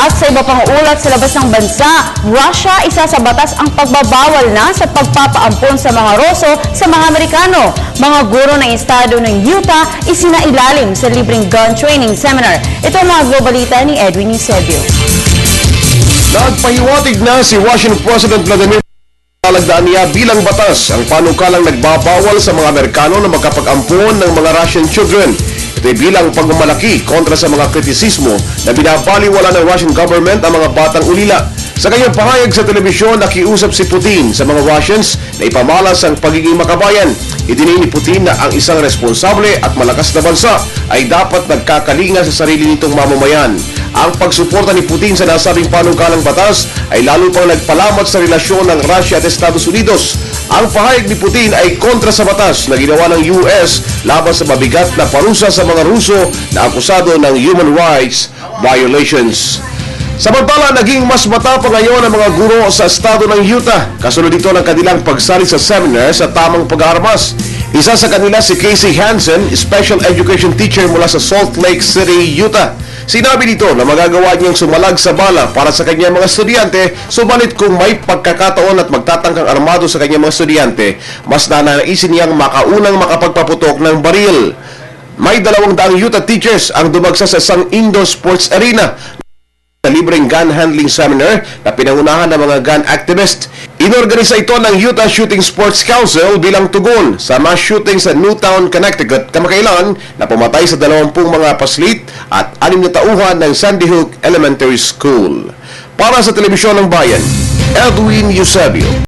At sa iba pang ulat sa labas ng bansa, Russia isa sa batas ang pagbabawal na sa pagpapaampon sa mga Roso sa mga Amerikano. Mga guro ng estado ng Utah isinailalim sa libreng gun training seminar. Ito ang mga globalita ni Edwin Eusebio. Nagpahiwatig na si Washington President Vladimir Talagdaan niya bilang batas ang panukalang nagbabawal sa mga Amerikano na magkapag-ampon ng mga Russian children. Ito ay bilang pagmamalaki kontra sa mga kritisismo na binabaliwala ng Russian government ang mga batang ulila. Sa kanyang pahayag sa telebisyon, nakiusap si Putin sa mga Russians na ipamalas ang pagiging makabayan. Idiniin ni Putin na ang isang responsable at malakas na bansa ay dapat nagkakalinga sa sarili nitong mamamayan. Ang pagsuporta ni Putin sa nasabing panukalang batas ay lalo pang nagpalamat sa relasyon ng Russia at Estados Unidos. Ang pahayag ni Putin ay kontra sa batas na ginawa ng US laban sa mabigat na parusa sa mga Ruso na akusado ng human rights violations. Samantala, naging mas matapang ngayon ang mga guro sa estado ng Utah. Kasunod dito ng kanilang pagsali sa seminar sa tamang pag-aarmas. Isa sa kanila si Casey Hansen, special education teacher mula sa Salt Lake City, Utah. Sinabi dito na magagawa niyang sumalag sa bala para sa kanyang mga estudyante, subalit kung may pagkakataon at magtatangkang armado sa kanyang mga estudyante, mas nananaisin niyang makaunang makapagpaputok ng baril. May dalawang daang Utah teachers ang dumagsa sa isang indoor sports arena sa libreng gun handling seminar na pinangunahan ng mga gun activist. Inorganisa ito ng Utah Shooting Sports Council bilang tugon sa mass shooting sa Newtown, Connecticut kamakailan na pumatay sa 20 mga paslit at 6 na tauhan ng Sandy Hook Elementary School. Para sa Telebisyon ng Bayan, Edwin Eusebio.